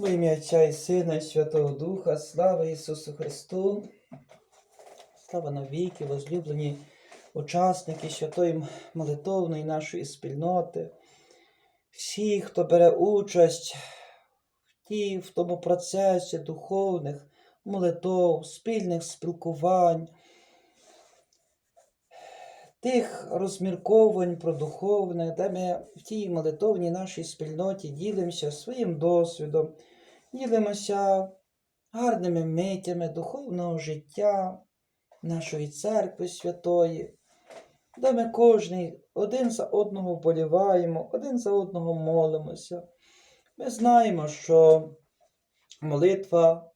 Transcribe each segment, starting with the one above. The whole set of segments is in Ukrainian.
Во ім'я Отця і Сина, і Святого Духа, слава Ісусу Христу, слава навіки, возлюблені учасники святої молитовної нашої спільноти, всі, хто бере участь в тій, в тому процесі духовних молитов, спільних спілкувань, тих розмірковань про духовне, де ми в тій молитовній нашій спільноті ділимося своїм досвідом, ділимося гарними митями духовного життя нашої церкви святої, де ми кожний один за одного вболіваємо, один за одного молимося. Ми знаємо, що молитва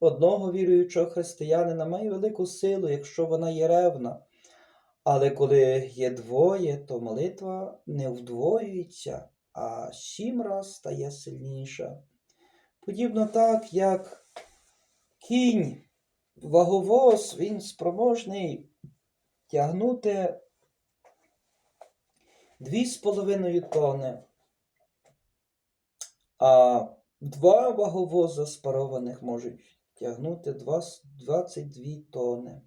одного віруючого християнина має велику силу, якщо вона є ревна. Але коли є двоє, то молитва не вдвоюється, а сім раз стає сильніша. Подібно так, як кінь, ваговоз, він спроможний тягнути дві з половиною тони, а два ваговоза спарованих можуть тягнути 22 тони.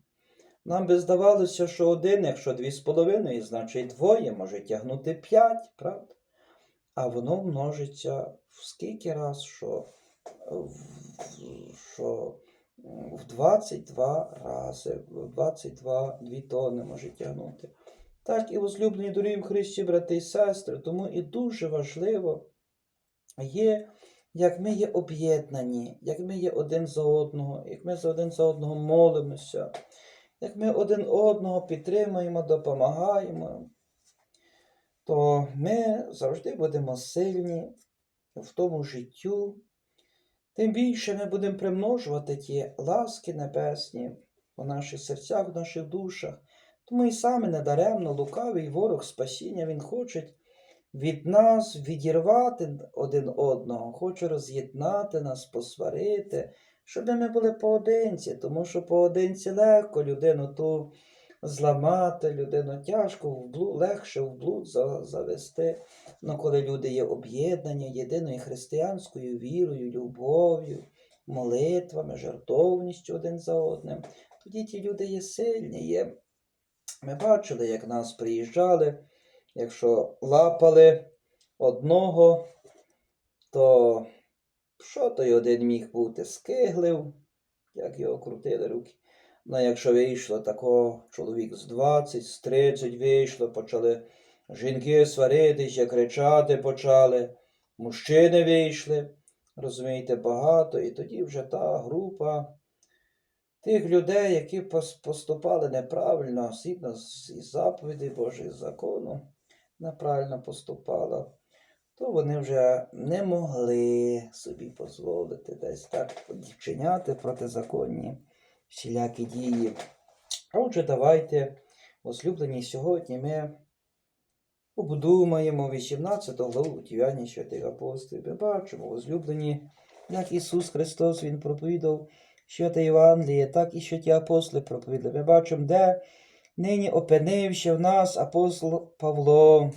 Нам би здавалося, що один, якщо дві з половиною, значить двоє може тягнути п'ять, правда? А воно множиться в скільки раз, що, в- що в 22 рази, в 22 дві тони може тягнути. Так і возлюблені дорогі в Христі, брати і сестри, тому і дуже важливо є, як ми є об'єднані, як ми є один за одного, як ми за один за одного молимося як ми один одного підтримуємо, допомагаємо, то ми завжди будемо сильні в тому життю. Тим більше ми будемо примножувати ті ласки небесні у наших серцях, в наших душах. Тому і саме недаремно лукавий ворог спасіння, він хоче від нас відірвати один одного, хоче роз'єднати нас, посварити, щоб ми були поодинці, тому що поодинці легко людину ту зламати, людину тяжко в блуд, легше в блуд завести. Ну, коли люди є об'єднані єдиною християнською вірою, любов'ю, молитвами, жертовністю один за одним, тоді ті люди є сильні. Є. Ми бачили, як нас приїжджали, якщо лапали одного, то що той один міг бути? Скиглив, як його крутили руки. Ну, якщо вийшло такого чоловік з 20, з 30 вийшло, почали жінки сваритися, кричати почали, мужчини вийшли, розумієте, багато, і тоді вже та група тих людей, які поступали неправильно, згідно з заповідей Божих закону, неправильно поступала то вони вже не могли собі дозволити десь так вчиняти протизаконні всілякі дії. А отже, давайте, возлюблені, сьогодні ми обдумаємо 18 главу Діяння святих апостолів. Ми бачимо, возлюблені, як Ісус Христос Він проповідав святе Євангеліє, так і святі апостоли проповідали. Ми бачимо, де нині опинився в нас апостол Павло.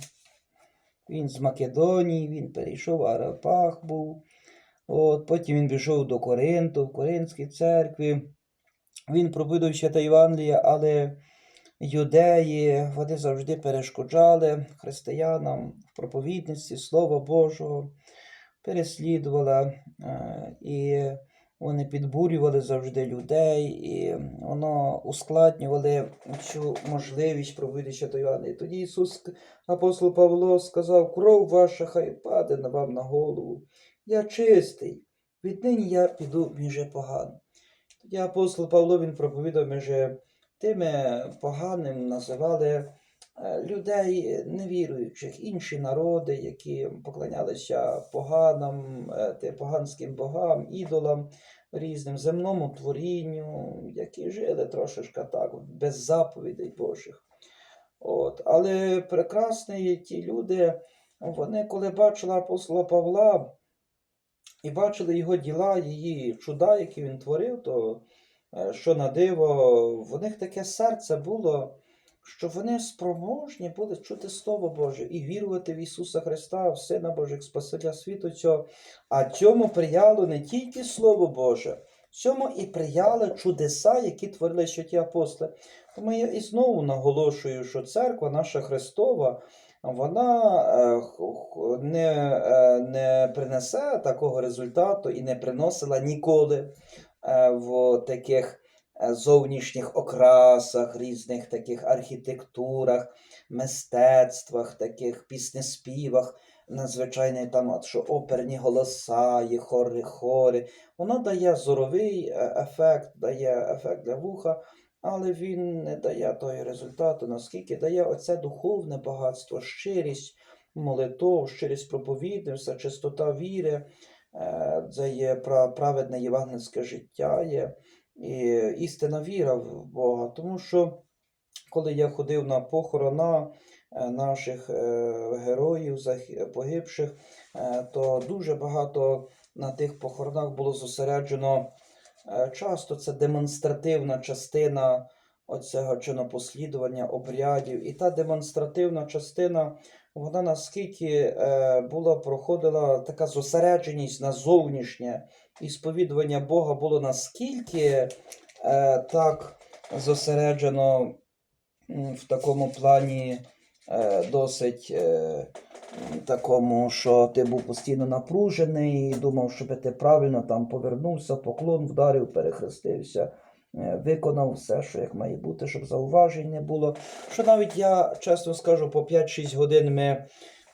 Він з Македонії, він перейшов Арапах був. От, потім він пішов до Коринту, в Коринтській церкві. Він проповідав ще та Євангелія, але юдеї вони завжди перешкоджали християнам в проповідниці Слова Божого, переслідували, е, і вони підбурювали завжди людей, і воно ускладнювали цю можливість проповідати ще та Євангелія. Тоді Ісус Апостол Павло сказав, кров ваша хай паде на вам на голову. Я чистий, віднині я піду між поган. Тоді апостол Павло він проповідав між тими поганим називали людей невіруючих, інші народи, які поклонялися поганам, е, поганським богам, ідолам, різним земному творінню, які жили трошечки так, без заповідей Божих. От. Але прекрасні ті люди, вони коли бачили апостола Павла і бачили його діла, її чуда, які він творив, то е, що на диво, в них таке серце було, що вони спроможні були чути Слово Боже і вірувати в Ісуса Христа, в Сина Божих, Спасителя світу цього. А цьому прияло не тільки Слово Боже, цьому і прияли чудеса, які творили святі апостоли. Тому я і знову наголошую, що церква наша Христова, вона е, не, е, не принесе такого результату і не приносила ніколи е, в таких зовнішніх окрасах, різних таких архітектурах, мистецтвах, таких піснеспівах, надзвичайний там, от, що оперні голоса, є хори, хори. Воно дає зоровий е, ефект, дає ефект для вуха, але він не дає того результату, наскільки дає оце духовне багатство, щирість молитов, щирість проповідництва, чистота віри, е, це є праведне євангельське життя, є і істинна віра в Бога. Тому що коли я ходив на похорона е, наших е, героїв, погибших, е, то дуже багато на тих похоронах було зосереджено. Часто це демонстративна частина оцього чинопослідування обрядів. І та демонстративна частина, вона наскільки е, була, проходила така зосередженість на зовнішнє, і сповідування Бога було наскільки е, так зосереджено в такому плані е, досить такому, що ти був постійно напружений, і думав, щоб ти правильно там повернувся, поклон вдарив, перехрестився, виконав все, що як має бути, щоб зауважень не було. Що навіть я чесно скажу, по 5-6 годин ми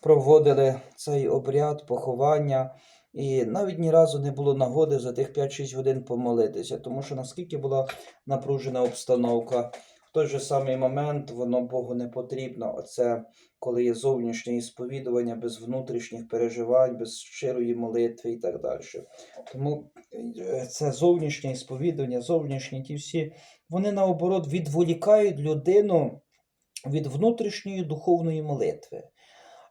проводили цей обряд поховання. І навіть ні разу не було нагоди за тих 5-6 годин помолитися, тому що наскільки була напружена обстановка, той же самий момент воно Богу не потрібно. Оце коли є зовнішнє ісповідування без внутрішніх переживань, без щирої молитви і так далі. Тому е, це зовнішнє ісповідування, зовнішні ті всі, вони наоборот відволікають людину від внутрішньої духовної молитви.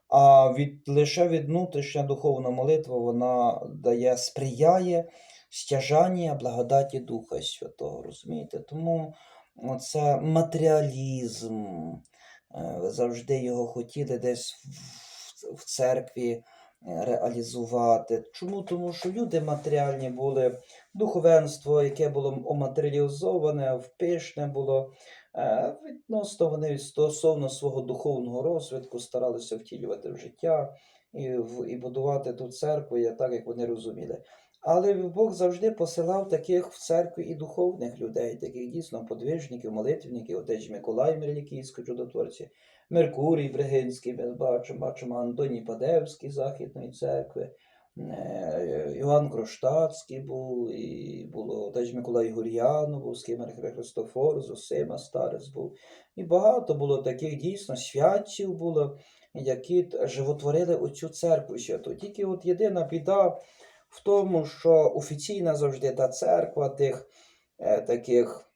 А від, лише від внутрішня духовна молитва вона дає, сприяє стяжання благодаті Духа Святого. Розумієте? Тому це матеріалізм. е, завжди його хотіли десь в, церкві е, реалізувати. Чому? Тому що люди матеріальні були, духовенство, яке було оматеріалізоване, впишне було. Е, Відносно вони стосовно свого духовного розвитку старалися втілювати в життя і, і будувати ту церкву так, як вони розуміли. Але Бог завжди посилав таких в церкві і духовних людей, таких дійсно подвижників, молитвенників, отець Миколай Мирлікійський, чудотворці, Меркурій Бригинський, ми бачимо, бачимо Антоній Падевський Західної церкви, е, Іван Кронштадтський був, і було отець Миколай Гур'янов, був Скимер Христофор, Зосима Старець був. І багато було таких дійсно святців було, які животворили оцю церкву святу. Тільки от єдина біда в тому, що офіційна завжди та церква тих е, таких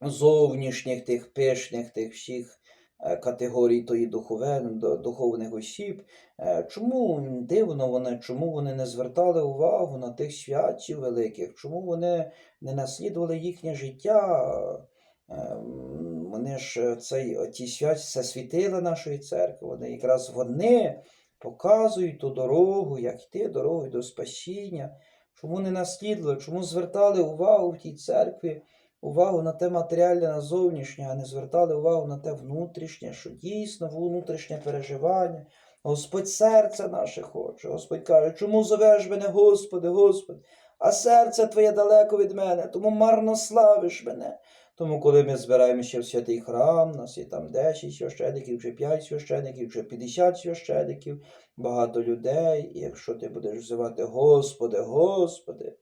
зовнішніх, тих пишних, тих всіх е, категорій тої духовен, духовних осіб. Е, Чому дивно вони, чому вони не звертали увагу на тих святців великих, чому вони не наслідували їхнє життя? Ем, Вони ж е, цей, ті святці, це світила нашої церкви, вони якраз вони показують ту дорогу, як йти дорогою до спасіння. Чому не наслідували, чому звертали увагу в тій церкві, увагу на те матеріальне, на зовнішнє, а не звертали увагу на те внутрішнє, що дійсно внутрішнє переживання. Господь серце наше хоче. Господь каже, чому зовеш мене, Господи, Господи, а серце Твоє далеко від мене, тому марно славиш мене. Тому, коли ми збираємося в святий храм, у нас є там 10 священиків, чи 5 священиків, чи 50 священиків, багато людей, і якщо ти будеш взивати Господи, Господи,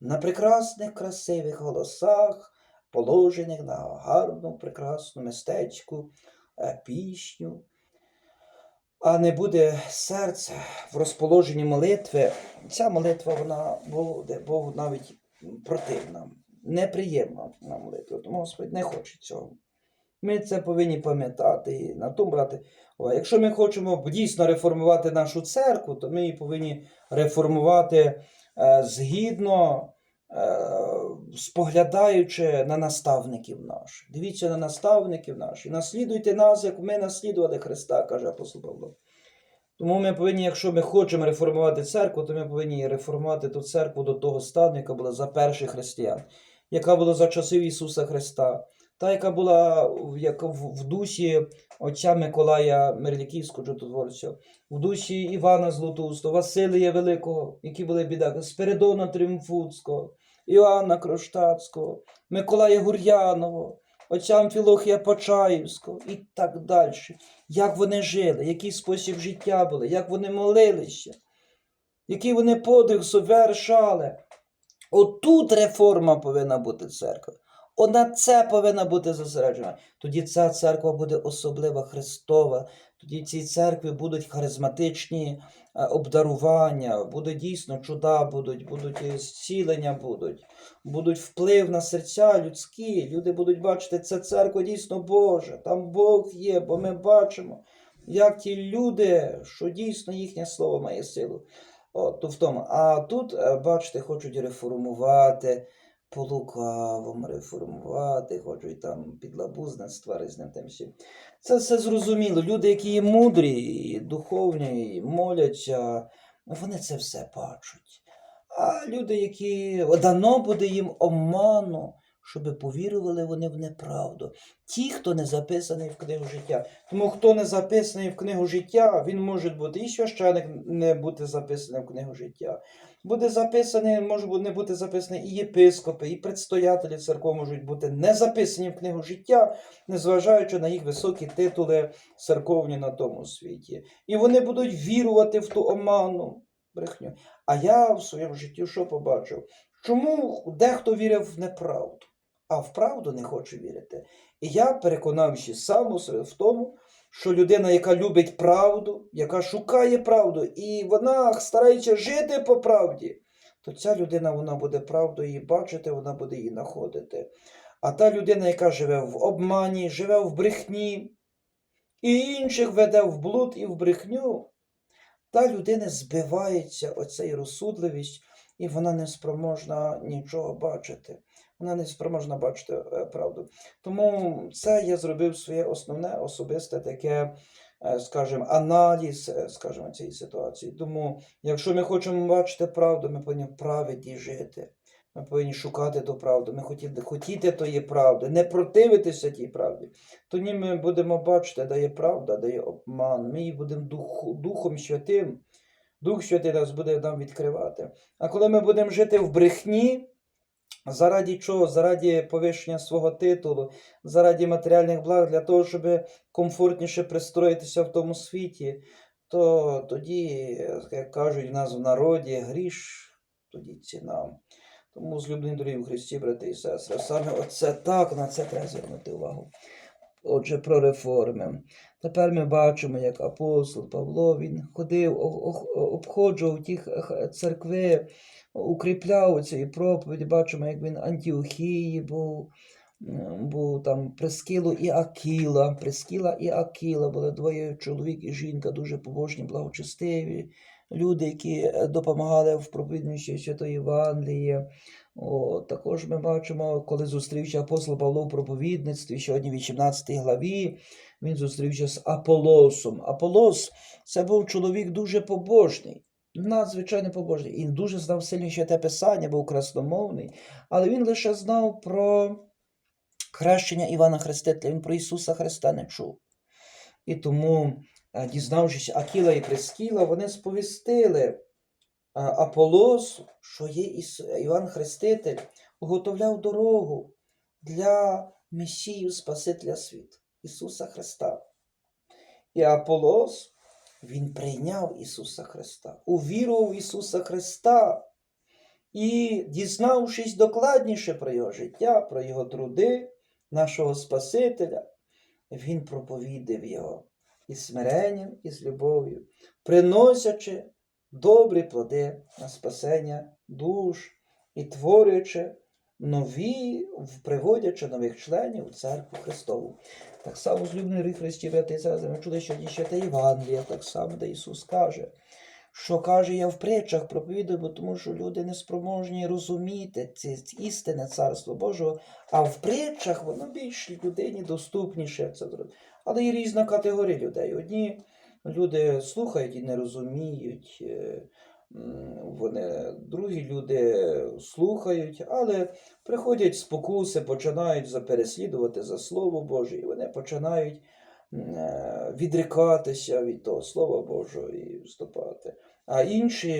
на прекрасних, красивих голосах, положених на гарну, прекрасну мистецьку е, пісню, а не буде серце в розположенні молитви, ця молитва вона буде Богу навіть противна, неприємна на молитву. Тому Господь не хоче цього. Ми це повинні пам'ятати і на тому брати. увагу. Якщо ми хочемо дійсно реформувати нашу церкву, то ми її повинні реформувати е, згідно споглядаючи на наставників наших. Дивіться на наставників наших. Наслідуйте нас, як ми наслідували Христа, каже апостол Павло. Тому ми повинні, якщо ми хочемо реформувати церкву, то ми повинні реформувати ту церкву до того стану, яка була за перших християн, яка була за часів Ісуса Христа, та, яка була як в, душі отця Миколая Мерліківського чудотворця, в душі Івана Златоустого, Василія Великого, які були бідаки, Спиридона Тріумфуцького, Іоанна Кронштадтського, Миколая Гур'янового, отця Амфілохія Почаївського і так далі. Як вони жили, який спосіб життя були, як вони молилися, який вони подвиг совершали. Отут реформа повинна бути церкви. О, на це повинна бути зосереджена. Тоді ця церква буде особлива Христова. Тоді в цій церкві будуть харизматичні е, обдарування, будуть дійсно чуда, будуть, будуть е, зцілення будуть, будуть вплив на серця людські. Люди будуть бачити, це церква дійсно Божа, там Бог є, бо ми бачимо, як ті люди, що дійсно їхнє слово має силу. От, то в тому. А тут, е, бачите, хочуть реформувати по лукавому, реформувати, хочуть там підлабузництва різним тим всім. Це все зрозуміло. Люди, які є мудрі, і духовні, і моляться, вони це все бачать. А люди, які дано буде їм обману, щоб повірували вони в неправду. Ті, хто не записаний в книгу життя. Тому хто не записаний в книгу життя, він може бути і священик не бути записаний в книгу життя. Буде записаний, може не бути записаний і єпископи, і предстоятелі церков можуть бути не записані в книгу життя, незважаючи на їх високі титули церковні на тому світі. І вони будуть вірувати в ту оману брехню. А я в своєму житті що побачив? Чому дехто вірив в неправду, а в правду не хоче вірити? І я переконався сам у себе в тому, що людина, яка любить правду, яка шукає правду, і вона старається жити по правді, то ця людина вона буде правду її бачити, вона буде її знаходити. А та людина, яка живе в обмані, живе в брехні, і інших веде в блуд і в брехню, та людина збивається оцей розсудливість, і вона не спроможна нічого бачити. Вона не спроможна бачити е, правду. Тому це я зробив своє основне особисте таке, е, скажімо, аналіз, е, скажімо, цієї ситуації. Тому, якщо ми хочемо бачити правду, ми повинні в правді жити. Ми повинні шукати ту правду, ми хотіти, хотіти тої правди, не противитися тій правді. Тоді ми будемо бачити, де є правда, де є обман. Ми її будемо дух, Духом Святим. Дух Святий нас буде нам відкривати. А коли ми будемо жити в брехні, заради чого? Заради повищення свого титулу, заради матеріальних благ, для того, щоб комфортніше пристроїтися в тому світі, то тоді, як кажуть в нас в народі, гріш, тоді ціна. Тому, з дорогі в Христі, брати і сестри, саме оце так, на це треба звернути увагу. Отже, про реформи. Тепер ми бачимо, як апостол Павло він ходив, обходжував ті церкви, укріпляв цієї проповіді. Бачимо, як він Антіохії був, був там Прескілу і Акіла. Прескіла і Акіла були двоє чоловік і жінка, дуже побожні, благочестиві. Люди, які е, допомагали в проповідності Святої Євангелії. О, також ми бачимо, коли зустрівся апостол Павло в проповідництві, сьогодні в 18 главі, він зустрівся з Аполосом. Аполос це був чоловік дуже побожний, надзвичайно побожний. І дуже знав сильне святе писання, був красномовний, але він лише знав про хрещення Івана Хрестителя, він про Ісуса Христа не чув. І тому, е, дізнавшись Акіла і Прескіла, вони сповістили а, Аполосу, що є Іван Хреститель, уготовляв дорогу для Месію Спасителя світу, Ісуса Христа. І Аполос, він прийняв Ісуса Христа, увірував в Ісуса Христа і, дізнавшись докладніше про Його життя, про Його труди, нашого Спасителя, він проповідав Його із смиренням, і з любов'ю, приносячи добрі плоди на спасення душ і творюючи нові, приводячи нових членів у церкву Христову. Так само злюблений Христі, брати сестри, ми чули сьогодні ще те Євангелія, так само, де Ісус каже, що каже, я в притчах проповідую, бо тому що люди не спроможні розуміти це істинне царство Божого, а в притчах воно більш людині доступніше це зробити. Але є різна категорія людей. Одні люди слухають і не розуміють. е, Вони, другі люди слухають, але приходять спокуси, починають за переслідувати за Слово Боже, і вони починають е, відрікатися від того Слова Божого і вступати. А інші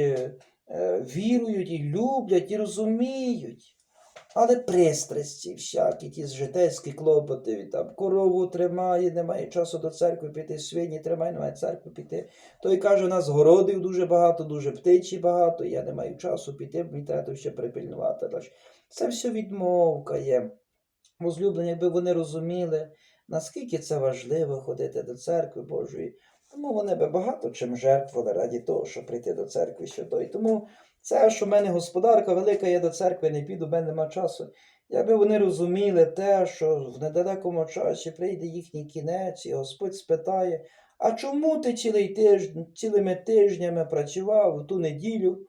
е, вірують і люблять, і розуміють. Але пристрасті всякі, ті житейські клопоти, там корову тримає, немає часу до церкви піти, свині тримає, немає церкви піти. Той каже, у нас городів дуже багато, дуже птичі багато, я не маю часу піти, мені треба ще припильнувати. Це все відмовка є. Возлюблені, якби вони розуміли, наскільки це важливо ходити до церкви Божої. Тому вони би багато чим жертвували раді того, щоб прийти до церкви щодо. Тому це, що в мене господарка велика, я до церкви не піду, в мене нема часу. Якби вони розуміли те, що в недалекому часі прийде їхній кінець, і Господь спитає, а чому ти цілий тиждень, цілими тижнями працював в ту неділю,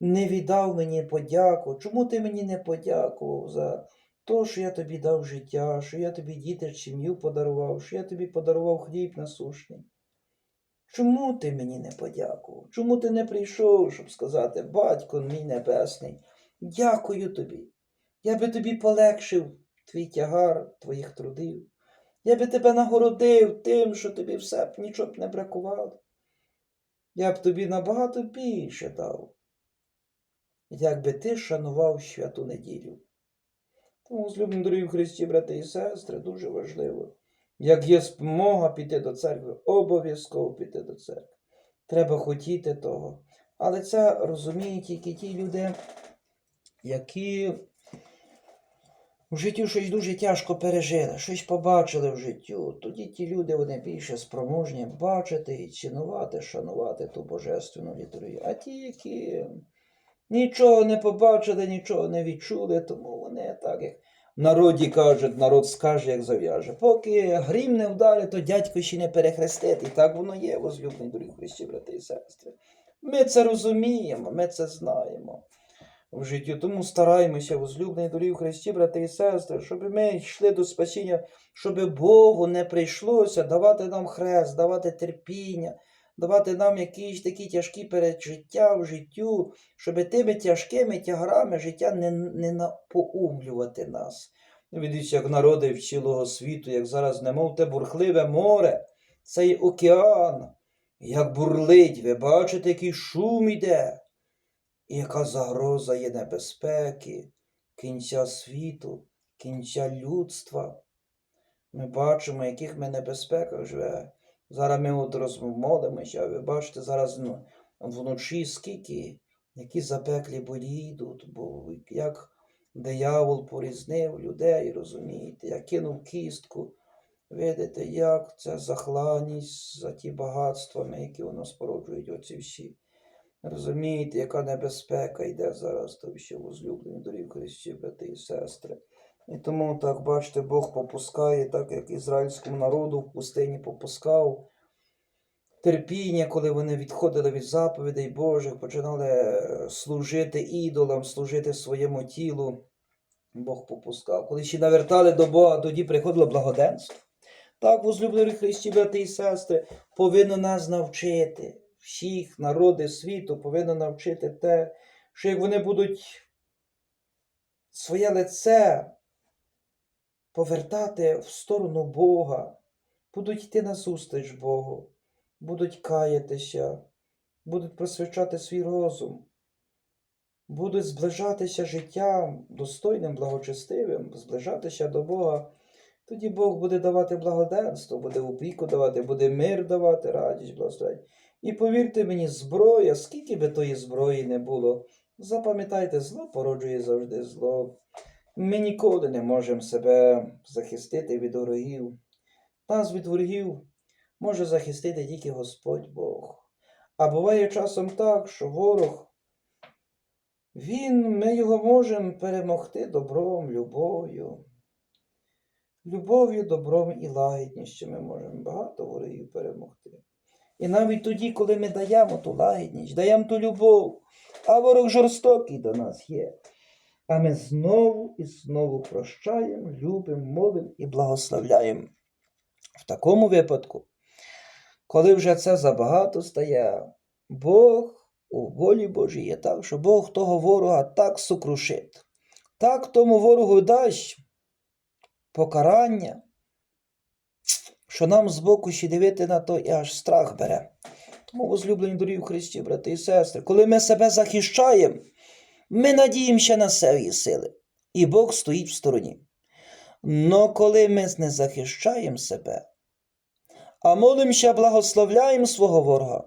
не віддав мені подяку? Чому ти мені не подякував за те, що я тобі дав життя, що я тобі діти сім'ю подарував, що я тобі подарував хліб насушний? Чому ти мені не подякував? Чому ти не прийшов, щоб сказати, батько мій небесний, дякую тобі. Я би тобі полегшив твій тягар, твоїх трудів. Я би тебе нагородив тим, що тобі все б нічого б не бракувало. Я б тобі набагато більше дав, якби ти шанував святу неділю. Тому, злюблені дорогі Христі, брати і сестри, дуже важливо. Як є спомога піти до церкви, обов'язково піти до церкви. Треба хотіти того. Але це розуміють тільки ті люди, які в житті щось дуже тяжко пережили, щось побачили в життю. Тоді ті люди вони більше спроможні бачити і цінувати, шанувати ту божественну літургію. А ті, які нічого не побачили, нічого не відчули, тому вони так як народі кажуть, народ скаже, як зав'яже. Поки грім не вдарить, то дядько ще не перехрестить. І так воно є, возлюблені дорогі Христі, брати і сестри. Ми це розуміємо, ми це знаємо в житті. Тому стараємося, возлюблені дорогі Христі, брати і сестри, щоб ми йшли до спасіння, щоб Богу не прийшлося давати нам хрест, давати терпіння, давати нам якісь такі тяжкі пережиття в життю, щоб тими тяжкими тяграми життя не, не напоумлювати нас. Видіться, як народи цілого світу, як зараз немов те бурхливе море, цей океан, як бурлить, ви бачите, який шум іде, і яка загроза є небезпеки, кінця світу, кінця людства. Ми бачимо, яких ми небезпеках живе. Зараз ми от розмолимося, а ви бачите, зараз ну, вночі скільки, які запеклі бої йдуть, бо як диявол порізнив людей, розумієте, як кинув кістку. Видите, як це захланість за ті багатствами, які воно спороджують оці всі. Розумієте, яка небезпека йде зараз, то ще возлюблені дорів Христі, брати і сестри. І тому так, бачите, Бог попускає, так як ізраїльському народу в пустині попускав терпіння, коли вони відходили від заповідей Божих, починали е, служити ідолам, служити своєму тілу. Бог попускав. Коли ще навертали до Бога, тоді приходило благоденство. Так, возлюблені Христі, брати і сестри, повинно нас навчити. Всіх народи світу повинно навчити те, що як вони будуть своє лице повертати в сторону Бога, будуть йти назустріч Богу, будуть каятися, будуть просвячати свій розум, будуть зближатися життям достойним, благочестивим, зближатися до Бога. Тоді Бог буде давати благоденство, буде опіку давати, буде мир давати, радість, благословення. І повірте мені, зброя, скільки би тої зброї не було, запам'ятайте, зло породжує завжди зло. Ми ніколи не можемо себе захистити від ворогів. Нас від ворогів може захистити тільки Господь Бог. А буває часом так, що ворог, він, ми його можемо перемогти добром, любов'ю. Любов'ю, добром і лагідністю ми можемо багато ворогів перемогти. І навіть тоді, коли ми даємо ту лагідність, даємо ту любов, а ворог жорстокий до нас є. А ми знову і знову прощаємо, любимо, молимо і благословляємо. В такому випадку, коли вже це забагато стає, Бог у волі Божій є так, що Бог того ворога так сокрушить, так тому ворогу дасть покарання, що нам збоку ще дивити на то і аж страх бере. Тому, возлюблені дорогі Христі, брати і сестри, коли ми себе захищаємо, ми надіємося на свої сили, і Бог стоїть в стороні. Но коли ми не захищаємо себе, а молимося, благословляємо свого ворога,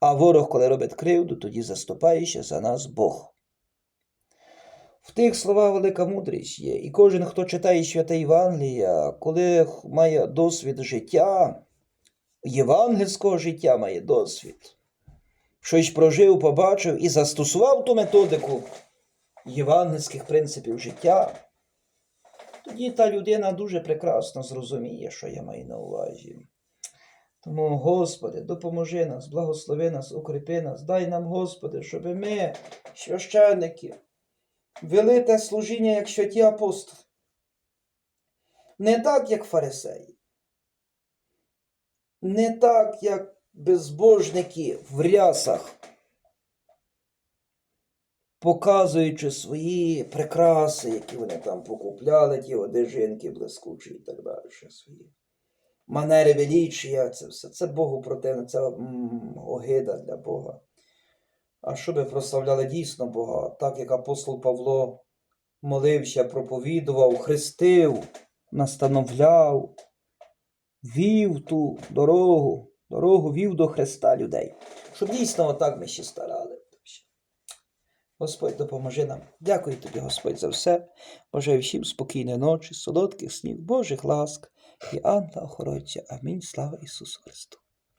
а ворог, коли робить кривду, тоді заступається за нас Бог. В тих словах велика мудрість є, і кожен, хто читає святе Євангелія, коли має досвід життя, євангельського життя має досвід, щось прожив, побачив і застосував ту методику євангельських принципів життя, тоді та людина дуже прекрасно зрозуміє, що я маю на увазі. Тому, Господи, допоможи нас, благослови нас, укріпи нас, дай нам, Господи, щоб ми, священники, вели те служіння, як святі апостоли. Не так, як фарисеї. Не так, як безбожники в рясах, показуючи свої прикраси, які вони там покупляли, ті одежинки блискучі і так далі. Свої манери величія, це все. Це Богу противне, це огида для Бога. А щоб прославляли дійсно Бога, так як апостол Павло молився, проповідував, хрестив, настановляв, вів ту дорогу, дорогу вів до Христа людей. Щоб дійсно отак ми ще старали. Господь допоможи нам. Дякую тобі, Господь, за все. Бажаю всім спокійної ночі, солодких снів, Божих ласк і ангела охоронця. Амінь. Слава Ісусу Христу.